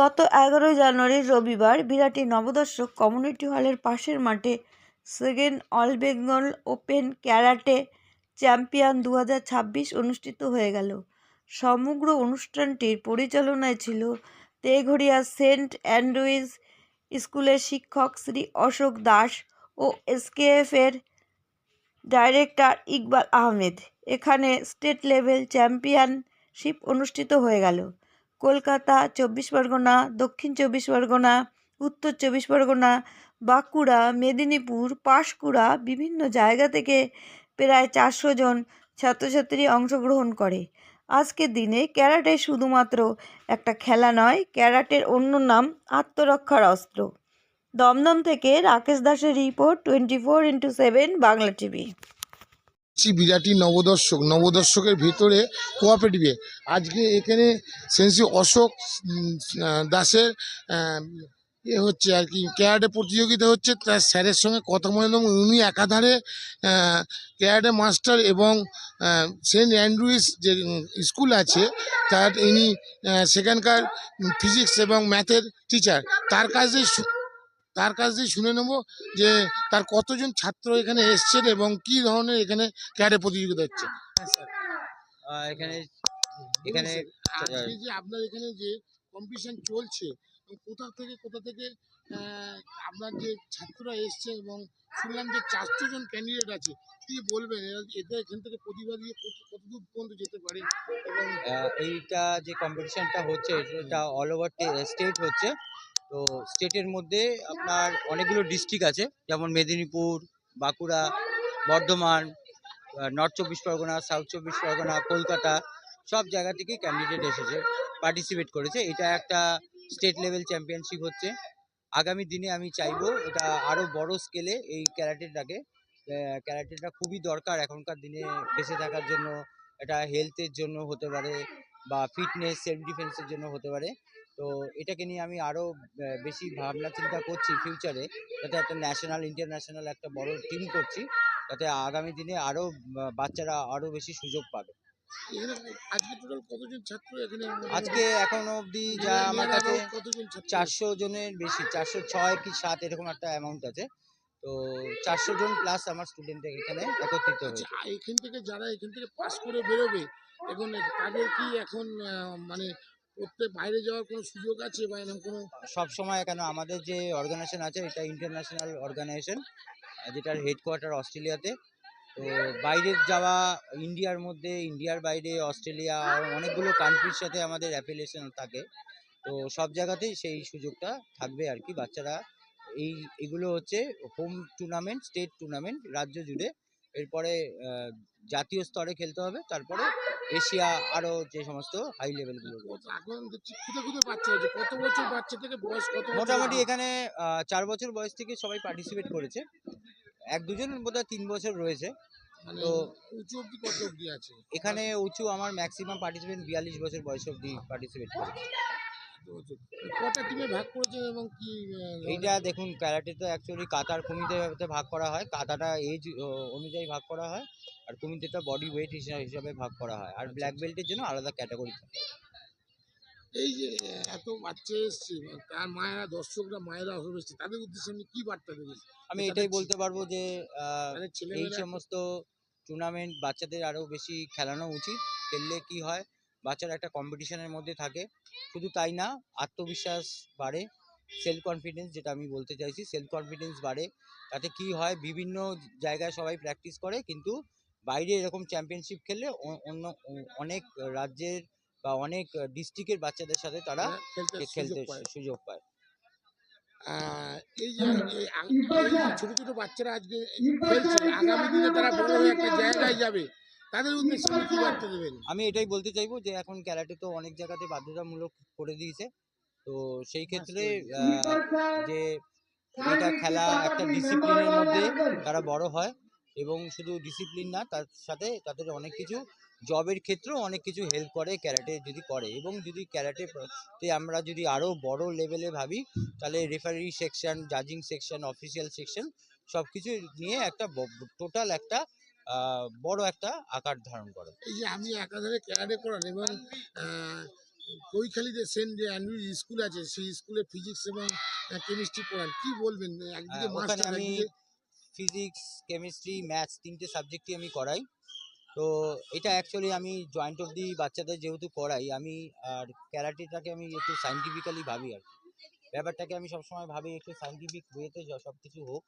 গত এগারোই জানুয়ারি রবিবার বিরাটি নবদর্শক কমিউনিটি হলের পাশের মাঠে second all Bengal open karate champion দু হাজার ছাব্বিশ অনুষ্ঠিত হয়ে গেল। সমগ্র অনুষ্ঠানটির পরিচালনায় ছিল তেঘড়িয়া সেন্ট অ্যান্ড্রুইজ স্কুলের শিক্ষক শ্রী অশোক দাস ও এসকেএফের ডাইরেক্টর ইকবাল আহমেদ। এখানে স্টেট লেভেল চ্যাম্পিয়নশিপ অনুষ্ঠিত হয়ে গেল। কলকাতা চব্বিশ পরগনা, দক্ষিণ চব্বিশ পরগনা, উত্তর চব্বিশ পরগনা, বাঁকুড়া, মেদিনীপুর, পাঁশকুড়া বিভিন্ন জায়গা থেকে প্রায় চারশো জন ছাত্রছাত্রী অংশগ্রহণ করে। আজকের দিনে ক্যারাটে শুধুমাত্র একটা খেলা নয়, ক্যারাটের অন্য নাম আত্মরক্ষার অস্ত্র। দমদম থেকে রাকেশ দাসের report twenty four into seven, Bangla TV. হচ্ছে বিরাটি নবদর্শক, নবদর্শকের ভিতরে কোঅপারেটিভে আজকে এখানে সেন্সি অশোক দাসের এ হচ্ছে আর কি, ক্যারাটে প্রতিযোগিতা হচ্ছে, তার স্যারের সঙ্গে কথা বললাম উনি একাধারে ক্যারাটে মাস্টার এবং সেন্ট অ্যান্ড্রুইস যে স্কুল আছে, তার ইনি সেখানকার ফিজিক্স এবং ম্যাথের টিচার। তার কাছে তার কাছ দিয়ে শুনে নেব যে তার কতজন ছাত্র এখানে এসছেন এবং কি ধরনের এখানে ক্যাডে প্রতিযোগিতা হচ্ছে। হ্যাঁ এখানে এখানে যে আপনার এখানে যে কম্পিটিশন চলছে কোথা থেকে কোথা থেকে আপনার যে ছাত্ররা এসছে এবং শুনলাম যে চারশো জন ক্যান্ডিডেট আছে কি বলবেন? এদের এখান থেকে প্রতিভা দিয়ে কত- কতদূর পর্যন্ত যেতে পারে? এবং এইটা যে কম্পিটিশনটা হচ্ছে এটা অল ওভার স্টেট হচ্ছে। তো স্টেটের মধ্যে আপনার অনেকগুলো ডিস্ট্রিক্ট আছে, যেমন মেদিনীপুর, বাঁকুড়া, বর্ধমান নর্থ চব্বিশ পরগনা সাউথ চব্বিশ পরগনা, কলকাতা, সব জায়গা থেকে ক্যান্ডিডেট এসেছে পার্টিসিপেট করেছে। এটা একটা স্টেট লেভেল চ্যাম্পিয়নশিপ হচ্ছে। আগামী দিনে আমি চাইব এটা আরও বড় স্কেলে এই ক্যারাটেটাকে ক্যারাটেটা খুবই দরকার এখনকার দিনে বেঁচে থাকার জন্য, এটা হেলথের জন্য হতে পারে বা ফিটনেস সেলফ ডিফেন্সের জন্য হতে পারে। তো এটাকে নিয়ে আমি আরও বেশি ভাবনা চিন্তা করছি ফিউচারে যাতে একটা ন্যাশনাল ইন্টারন্যাশনাল একটা বড় টিম করছি যাতে আগামী দিনে আরও বাচ্চারা আরও বেশি সুযোগ পাবে। আজকে এখন? অবধি যা আমার কাছে চারশো জনের বেশি চারশো ছয় কি সাত এরকম একটা অ্যামাউন্ট আছে। তো চারশো জন প্লাস আমার স্টুডেন্ট এখানে একত্রিত হয়েছে। এখান থেকে যারা এখান থেকে পাস করে বেরোবে এখন তাদের কি এখন মানে পড়তে বাইরে যাওয়ার কোনো সুযোগ আছে বা এরকম কোনো? সব সময় কেন আমাদের যে অর্গানাইজেশন আছে, এটা ইন্টারন্যাশনাল অর্গানাইজেশন যেটার হেডকোয়ার্টার অস্ট্রেলিয়াতে। তো বাইরে যাওয়া, ইন্ডিয়ার মধ্যে, ইন্ডিয়ার বাইরে, অস্ট্রেলিয়া অনেকগুলো কান্ট্রির সাথে আমাদের অ্যাফিলিয়েশন থাকে। তো সব জায়গাতেই সেই সুযোগটা থাকবে আর কি। বাচ্চারা এই, এগুলো হচ্ছে হোম টুর্নামেন্ট স্টেট টুর্নামেন্ট রাজ্য জুড়ে। এরপরে জাতীয় স্তরে খেলতে হবে তারপরে এশিয়া আরও যে সমস্ত হাই লেভেলগুলো রয়েছে। এখন দেখছি খুদে খুদে বাচ্চা হচ্ছে কত বছর বাচ্চা থেকে বয়স কত মোটামুটি এখানে চার বছর বয়স থেকে সবাই পার্টিসিপেট করেছে। এক দুজন বোধহয় তিন বছর রয়েছে। মানে তো- উঁচু অব্দি কত অব্দি আছে? এখানে উঁচু আমার ম্যাক্সিমাম পার্টিসিপেন্ট বিয়াল্লিশ বছর বয়স অব্দি পার্টিসিপেট করেছে? কটা টিমে ভাগ করেছেন এবং কি এইটা দেখুন ক্যারাটে তো অ্যাকচুয়ালি কাতার কুমিতে ভাগ করা হয় কাতাটা এজ অনুযায়ী ভাগ করা হয় আর কুমিতেটা বডি ওয়েট হিসাবে ভাগ করা হয় আর ব্ল্যাক বেল্টের জন্য আলাদা ক্যাটাগরি থাকে। এই যে এত বাচ্চা এসছে তার মায়েরা দর্শকরা মায়েরা এসছে তাদের উদ্দেশ্যে আপনি কি বার্তা দেবেন আমি এটাই বলতে পারব যে এই সমস্ত টুর্নামেন্ট বাচ্চাদের আরও বেশি খেলানো উচিত খেললে কি হয় বাচ্চারা একটা কম্পিটিশনের মধ্যে থাকে। শুধু তাই না আত্মবিশ্বাস বাড়ে সেলফ কনফিডেন্স যেটা আমি বলতে চাইছি সেলফ কনফিডেন্স বাড়ে। তাতে কি হয় বিভিন্ন জায়গায় সবাই প্র্যাকটিস করে কিন্তু বাইরে এরকম চ্যাম্পিয়নশিপ খেললে অন্য অনেক রাজ্যের বা অনেক ডিস্ট্রিক্টের বাচ্চাদের সাথে তারা তারা খেলতে সুযোগ পায়। এই যে এই যে ছোট ছোট বাচ্চারা আজকে খেলছে আগামী দিনে তারা বড় হয়ে একটা জায়গায় যাবে। তাদের উদ্দেশ্যে কি বার্তা দেবেন? আমি এটাই বলতে চাইব যে এখন ক্যারাটে তো অনেক জায়গাতে বাধ্যতামূলক করে দিয়েছে। তো সেই ক্ষেত্রে যে এটা খেলা একটা ডিসিপ্লিনের মধ্যে তারা বড় হয় এবং শুধু ডিসিপ্লিন না তার সাথে তাদের অনেক কিছু জবের ক্ষেত্রেও অনেক কিছু হেল্প করে ক্যারাটে যদি করে এবং যদি ক্যারাটে তে আমরা যদি আরও বড় লেভেলে ভাবি তাহলে রেফারি সেকশন জাজিং সেকশন অফিসিয়াল সেকশন সব কিছু নিয়ে একটা টোটাল একটা বড় একটা আকার ধারণ করে। এই যে আমি একাধারে ক্যারাটে করান এবং কৈখালিতে সেন্ট যে অ্যান্ড্রুজ স্কুল আছে সেই স্কুলে ফিজিক্স এবং কেমিস্ট্রি পড়ান। কি বলবেন? একদিকে হ্যাঁ, মাস্টার আমি ফিজিক্স কেমিস্ট্রি ম্যাথস তিনটে সাবজেক্টই আমি করাই। তো এটা অ্যাকচুয়ালি আমি জয়েন্ট অফ দি বাচ্চাদের যেহেতু করাই আমি আর ক্যারাটেটাকে আমি একটু সাইন্টিফিক্যালি ভাবি আর কি। ব্যাপারটাকে আমি সবসময় ভাবি একটু সাইন্টিফিক ওয়েতে সব কিছু হোক।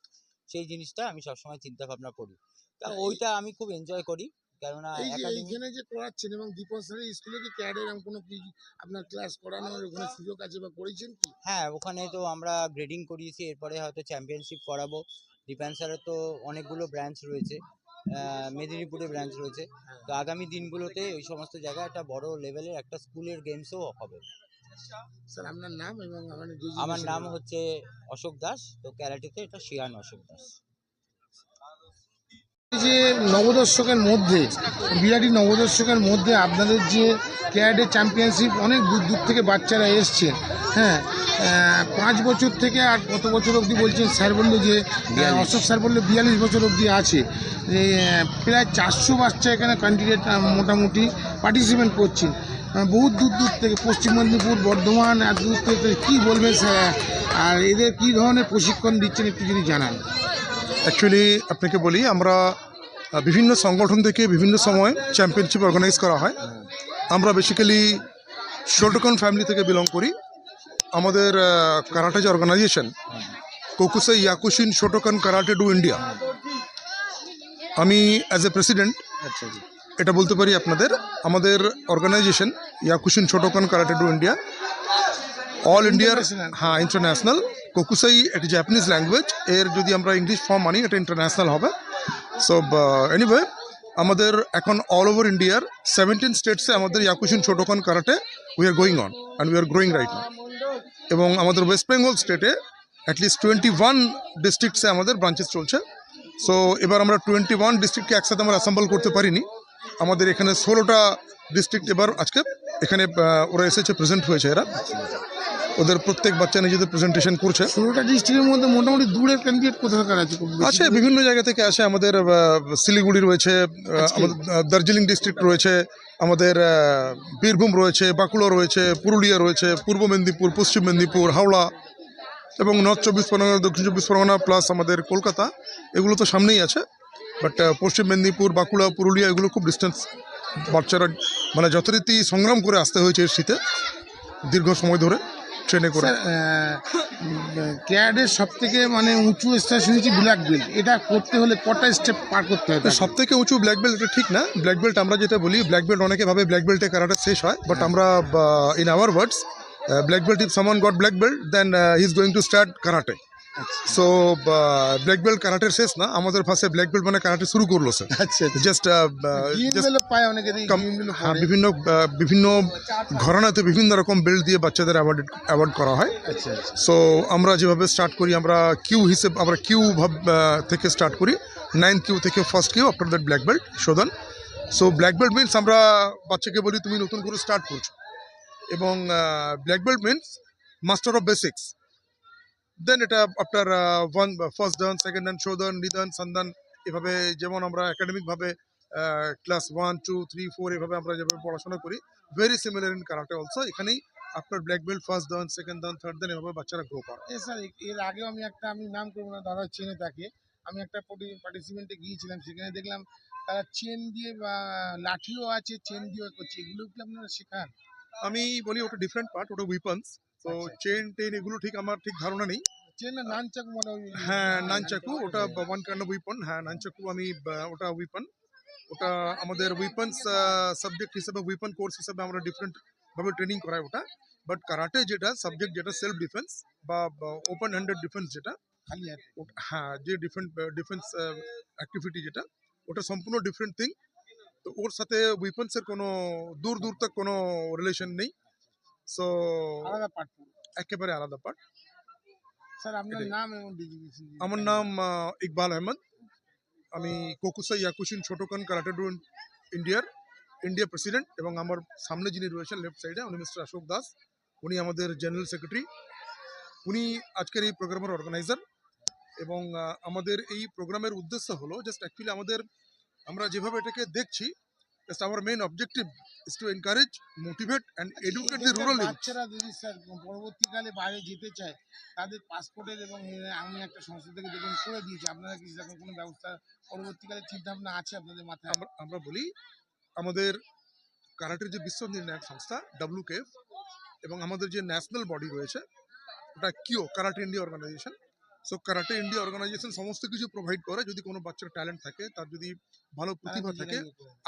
সেই জিনিসটা আমি সবসময় চিন্তা ভাবনা করি। তা ওইটা আমি খুব এনজয় করি। কেননা এই এইখানে যে করাচ্ছেন এবং দীপন স্যারের স্কুলে কি ক্যারাটে এরকম কোনো কি আপনার ক্লাস করানোর ওখানে সুযোগ আছে বা করেছেন কি? হ্যাঁ ওখানে তো আমরা গ্রেডিং করিয়েছি এরপরে হয়তো চ্যাম্পিয়নশিপ করাবো। তো অনেকগুলো ব্রাঞ্চ রয়েছে মেদিনীপুরে ব্রাঞ্চ রয়েছে। তো আগামী দিনগুলোতে ওই সমস্ত জায়গায় একটা বড় লেভেলের একটা স্কুলের গেমসও হবে। স্যার আপনার নাম এবং আমার আমার নাম হচ্ছে অশোক দাস তো ক্যারাটিতে এটা শিয়ান অশোক দাস। যে নবদর্শকের মধ্যে বিরাটি নবদর্শকের মধ্যে আপনাদের যে ক্যারাটে চ্যাম্পিয়নশিপ অনেক দূর দূর থেকে বাচ্চারা এসছে। হ্যাঁ পাঁচ বছর থেকে আর কত বছর অবধি বলছেন স্যার বলল যে অশোক স্যার বলল বিয়াল্লিশ বছর অবধি আছে। যে, প্রায় চারশো বাচ্চা এখানে ক্যান্ডিডেট মোটামুটি পার্টিসিপেন্ট করছেন। বহুত দূর দূর থেকে পশ্চিম মেদিনীপুর বর্ধমান এত দূর থেকে কী বলবেন স্যার? আর এদের কী ধরনের প্রশিক্ষণ দিচ্ছেন একটু যদি জানান। অ্যাকচুয়ালি আপনাকে বলি আমরা বিভিন্ন সংগঠন থেকে বিভিন্ন সময় চ্যাম্পিয়নশিপ অর্গানাইজ করা হয়। আমরা বেসিক্যালি শোটোকন ফ্যামিলি থেকে বিলং করি। আমাদের কারাটে যে organisation Kokusai Yakushin Shotokan karate do India আমি অ্যাজ এ প্রেসিডেন্ট এটা বলতে পারি আপনাদের আমাদের organisation Yakushin Shotokan karate do India all ইন্ডিয়ার হ্যাঁ ইন্টারন্যাশনাল কোকুসাই একটি জাপানিজ ল্যাঙ্গুয়েজ এর যদি আমরা ইংলিশ ফর্ম মানি এটা ইন্টারন্যাশনাল হবে। সো এনিওয়ে আমাদের এখন অল ওভার ইন্ডিয়ার সেভেন্টিন স্টেটসে আমাদের Yakushin Shotokan karate we are going on and we are growing right now এবং আমাদের ওয়েস্ট বেঙ্গল স্টেটে অ্যাটলিস্ট টোয়েন্টি ওয়ান ডিস্ট্রিক্টসে আমাদের ব্রাঞ্চেস চলছে। সো এবার আমরা টোয়েন্টি ওয়ান ডিস্ট্রিক্টকে একসাথে আমরা অ্যাসেম্বল করতে পারিনি। আমাদের এখানে ষোলোটা ডিস্ট্রিক্ট এবার আজকে এখানে ওরা এসেছে প্রেজেন্ট হয়েছে এরা। ওদের প্রত্যেক বাচ্চা নিজেদের প্রেজেন্টেশন করছে। ষোলোটা ডিস্ট্রিক্টের মধ্যে মোটামুটি দূরের ক্যান্ডিডেট কোথাকার আছে আছে বিভিন্ন জায়গা থেকে আসে আমাদের শিলিগুড়ি রয়েছে আমাদের দার্জিলিং ডিস্ট্রিক্ট রয়েছে আমাদের বীরভূম রয়েছে বাঁকুড়া রয়েছে পুরুলিয়া রয়েছে পূর্ব মেদিনীপুর পশ্চিম মেদিনীপুর হাওড়া এবং নর্থ চব্বিশ পরগনা দক্ষিণ চব্বিশ পরগনা প্লাস আমাদের কলকাতা। এগুলো তো সামনেই আছে বাট পশ্চিম মেদিনীপুর বাঁকুড়া পুরুলিয়া এগুলো খুব ডিস্টেন্স বাচ্চারা মানে যথারীতি সংগ্রাম করে আসতে হয়েছে এর শীতে দীর্ঘ সময় ধরে। ট্রেনে করে। ক্যাডের সব থেকে মানে উঁচু স্টেশন হচ্ছে ব্ল্যাক বেল্ট। এটা করতে হলে কটা স্টেপ পার করতে হবে? সব থেকে উঁচু ব্ল্যাক বেল্ট এটা ঠিক না। ব্ল্যাক বেল্ট আমরা যেটা বলি ব্ল্যাক বেল্ট অনেকে ভাবে ব্ল্যাক বেল্টে কারাটা শেষ হয় বাট আমরা in our words black belt if someone got black belt then he is going to start karate so black belt কারাটের শেষ না? আমাদের ভাষায় ব্ল্যাক বেল্ট মানে কারাটে শুরু করল স্যার আচ্ছা আচ্ছা। জাস্ট পায় অনেকে দেখি green belt হ্যাঁ। বিভিন্ন বিভিন্ন ঘরানাতে বিভিন্ন রকম বেল্ট দিয়ে বাচ্চাদের অ্যাওয়ার্ড অ্যাওয়ার্ড করা হয়। আচ্ছা আচ্ছা। সো আমরা যেভাবে স্টার্ট করি আমরা কিউ হিসেব আমরা কিউ ভাব থেকে স্টার্ট করি। নাইন কিউ থেকে first kyu after that black belt shodan so black belt means আমরা বাচ্চাকে বলি তুমি নতুন করে স্টার্ট করছ। এবং black belt means master of basics then এটা after one first dan second dan shodan nidan sandan এভাবে যেমন আমরা একাডেমিকভাবে class one two three four এভাবে আমরা যেভাবে পড়াশোনা করি very similar in karate also এখানেই আপনার black belt first dan second dan third dan এভাবে বাচ্চারা গ্রো করে। স্যার এর আগেও আমি একটা আমি নাম করব না দাদা চেনে তাকে। আমি একটা পার্টিসিপেন্টে গিয়েছিলাম সেখানে দেখলাম তারা চেন দিয়ে বা লাঠিও আছে চেন দিয়েও করছে। এগুলো কি আপনারা শেখান? আমি বলি ওটা ডিফারেন্ট পার্ট ওটা উইপন্স তো আচ্ছা। চেন টেন এগুলো ঠিক আমার ঠিক ধারণা নেই। চেন মনে হয় হ্যাঁ নানচাকু ওটা ওয়ান কাইন্ড অফ উইপন হ্যাঁ নানচাকু আমি ওটা উইপন ওটা আমাদের উইপন্স সাবজেক্ট হিসেবে উইপন কোর্স হিসেবে আমরা ডিফারেন্ট ভাবে ট্রেনিং করাই ওটা। বাট কারাটে যেটা সাবজেক্ট যেটা সেলফ ডিফেন্স বা ওপেন হ্যান্ডেড ডিফেন্স যেটা হ্যাঁ যে ডিফারেন্ট ডিফেন্স অ্যাক্টিভিটি যেটা ওটা সম্পূর্ণ ডিফারেন্ট থিং তো ওর সাথে উইপন্সের কোনো দূর দূর তক কোনো রিলেশন নেই। সো আলাদা পাঠ একেবারে আলাদা পার্ট স্যার আপনার নাম এবং আমার নাম ইকবাল আহমদ। আমি Kokusai Yakushin Shotokan karate do ইন্ডিয়ার ইন্ডিয়া প্রেসিডেন্ট এবং আমার সামনে যিনি রয়েছেন লেফট সাইডে উনি মিস্টার অশোক দাস। উনি আমাদের জেনারেল সেক্রেটারি উনি আজকের এই প্রোগ্রামের অর্গানাইজার এবং আমাদের এই প্রোগ্রামের উদ্দেশ্য হলো জাস্ট অ্যাকচুয়ালি আমাদের আমরা যেভাবে এটাকে দেখছি just our main objective is to encourage motivate and educate the rural youth বাচ্চারা যদি স্যার পরবর্তীকালে বাইরে যেতে চায় তাদের পাসপোর্টের এবং আমি একটা সংস্থা থেকে দেখুন করে দিয়েছি আপনারা কি সেরকম কোনো ব্যবস্থা পরবর্তীকালে আছে আপনাদের মাথায়? আমরা বলি আমাদের কারাটের যে বিশ্ব নির্ণায়ক সংস্থা ডাব্লিউকেএফ এবং আমাদের যে ন্যাশনাল বডি রয়েছে ওটা KIO karate India organisation so karate India organisation সমস্ত কিছু প্রোভাইড করে যদি কোনো বাচ্চার ট্যালেন্ট থাকে তার যদি ভালো প্রতিভা থাকে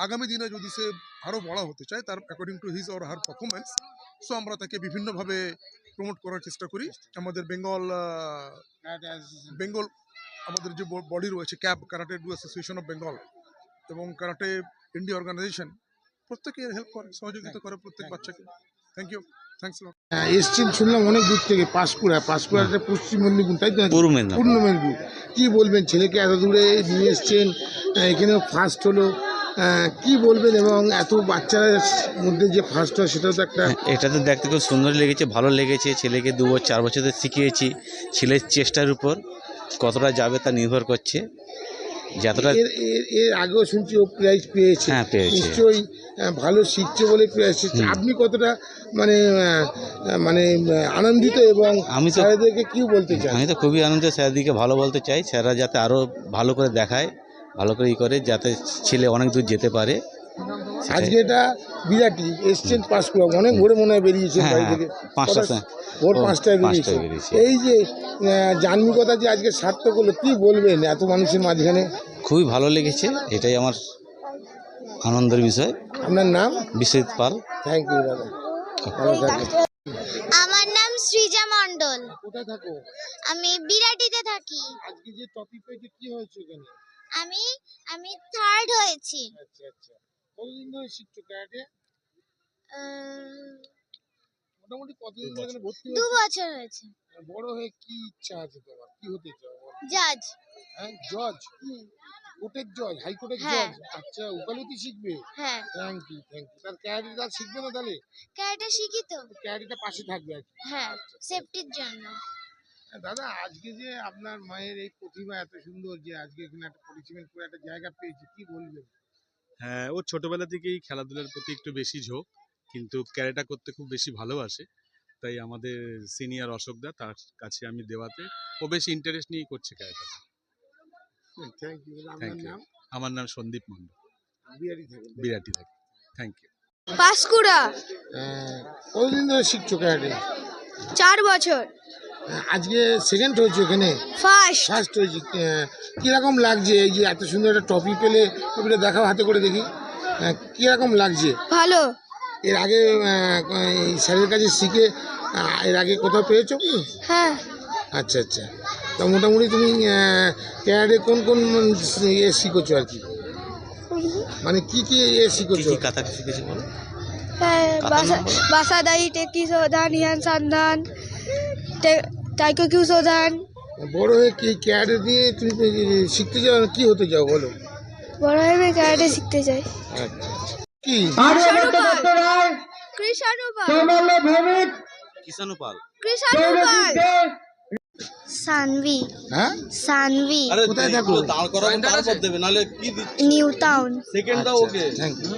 আগামী দিনে যদি সে আরও বড় হতে চায় তার according to his or her performance so আমরা তাকে বিভিন্নভাবে প্রমোট করার চেষ্টা করি। আমাদের বেঙ্গল বেঙ্গল আমাদের যে বডি রয়েছে CAB karate do association of Bengal এবং কারাটে ইন্ডিয়া অর্গানাইজেশন প্রত্যেকে হেল্প করে সহযোগিতা করে প্রত্যেক বাচ্চাকে। থ্যাংক ইউ এসছেন শুনলাম অনেক দূর থেকে পাঁশকুড়া। পাঁশকুড়াটা পশ্চিম মেদিনীপুর তাই তো? পূর্ণ মেদিনীপুর। কি বলবেন ছেলেকে এত দূরে নিয়ে এসছেন? এখানেও ফার্স্ট হলো। কি বলবেন এবং এত বাচ্চাদের মধ্যে যে ফার্স্ট হয় সেটাও তো একটা হ্যাঁ, এটা তো দেখতে খুব সুন্দর লেগেছে ভালো লেগেছে। ছেলেকে দু বছর চার বছর শিখিয়েছি। ছেলের চেষ্টার উপর কতটা যাবে তা নির্ভর করছে। যতটা এর আগেও শুনছি ও প্রাইজ পেয়েছে। হ্যাঁ, পেয়েছে। নিশ্চয়ই ভালো শিখছে বলে প্রাইজ শিখছে আপনি কতটা মানে মানে আনন্দিত এবং আমি তো- স্যারেদেরকে কি বলতে চাই আমি তো খুবই আনন্দ স্যারদিকে ভালো বলতে চাই। স্যাররা যাতে আরও ভালো করে দেখায় ভালো করে ই করে যাতে ছেলে অনেক দূর যেতে পারে। আজকে এটা বিরাটি এসছেন পাস করে অনেক ভোরে মনে হয় বেরিয়েছে হ্যাঁ, বাড়ি হ্যাঁ, থেকে। ভোর পাঁচটায় বেরিয়েছে। এই যে আহ, জাহ্নবীকতা যে আজকে সার্থক হলো কি বলবেন এত মানুষের মাঝখানে? খুবই ভালো লেগেছে এটাই আমার আনন্দের বিষয়। আপনার নাম? বিশ্বজিৎ পাল। থ্যাংক ইউ দাদা ভালো থাকবেন। আমার নাম সৃজা মণ্ডল। কোথায় থাকো? আমি বিরাটিতে থাকি। আজকে যে টপিক হয়েছে কি হয়েছে এখানে? আমি আমি থার্ড হয়েছি। আচ্ছা আচ্ছা। কতদিন ধরে শিখছো ক্যারাটে? মোটামুটি কতদিন ধরে এখানে ভর্তি দু বছর হয়েছে। বড় হয়ে কি ইচ্ছা আছে তোমার? কি হতে চাও? জাজ। হ্যাঁ জজ? কোর্টের জজ হাইকোর্টের হ্যাঁ। জজ? আচ্ছা উকালতি শিখবে? হ্যাঁ। থ্যাংক ইউ থ্যাংক ইউ তার শিখবে না তাহলে? ক্যারেটা শিখি তো। ক্যারাটেটা পাশে থাকবে আর। হ্যাঁ সেফটির জন্য। হ্যাঁ, দাদা আজকে যে আপনার মায়ের এই প্রতিভা এত সুন্দর যে আজকে এখানে একটা পরিচিমেন্ট করে একটা জায়গা পেয়েছে কি বলবেন? হ্যাঁ ও ছোটবেলা থেকেই খেলাধুলার প্রতি একটু বেশি ঝোঁক কিন্তু ক্যারেটা করতে খুব বেশি ভালোবাসে। তাই আমাদের সিনিয়র অশোকদা তার কাছে আমি দেওয়াতে ও বেশি ইন্টারেস্ট নিয়েই করছে ক্যারেটাটা। থ্যাংক ইউ থ্যাংক ইউ আমার নাম সন্দীপ মণ্ডল। বিরাটি থেকে। থ্যাংক ইউ পাঁশকুড়া হ্যাঁ, কতদিন ধরে শিখছো ক্যারাটে? চার বছর। আজকে সেকেন্ড হয়েছে এখানে ফার্স্ট ফার্স্ট হয়েছে। কীরকম লাগছে? এই যে এত সুন্দর একটা টপি পেলে টপিটা দেখাও হাতে করে দেখি। কীরকম লাগছে? ভালো। এর আগে এই স্যারের কাছে শিখে এর আগে কোথাও পেয়েছ কি? হ্যাঁ। আচ্ছা আচ্ছা। তা মোটামুটি তুমি ক্যারাটে কোন কোন ইয়ে শিখেছো আর কি? মানে কি কি ইয়ে কি শিখেছো? কি কাতা শিখেছে বলো? বাসাদাই টেকি সৌধান হিয়ান সান্ধান টাইকো কিউ সৌধান বড় হয়ে কি ক্যারাটে দিয়ে তুমি শিখতে চাও কি হতে চাও বলো? বড় হয়ে আমি ক্যারেটে শিখতে চাই আচ্ছা আচ্ছা। কি? সানভি। হ্যাঁ? সানভি। কোথায় থাকো দাঁড় করাবো তারপর দেবে নাহলে কি নিউ টাউন। Thank you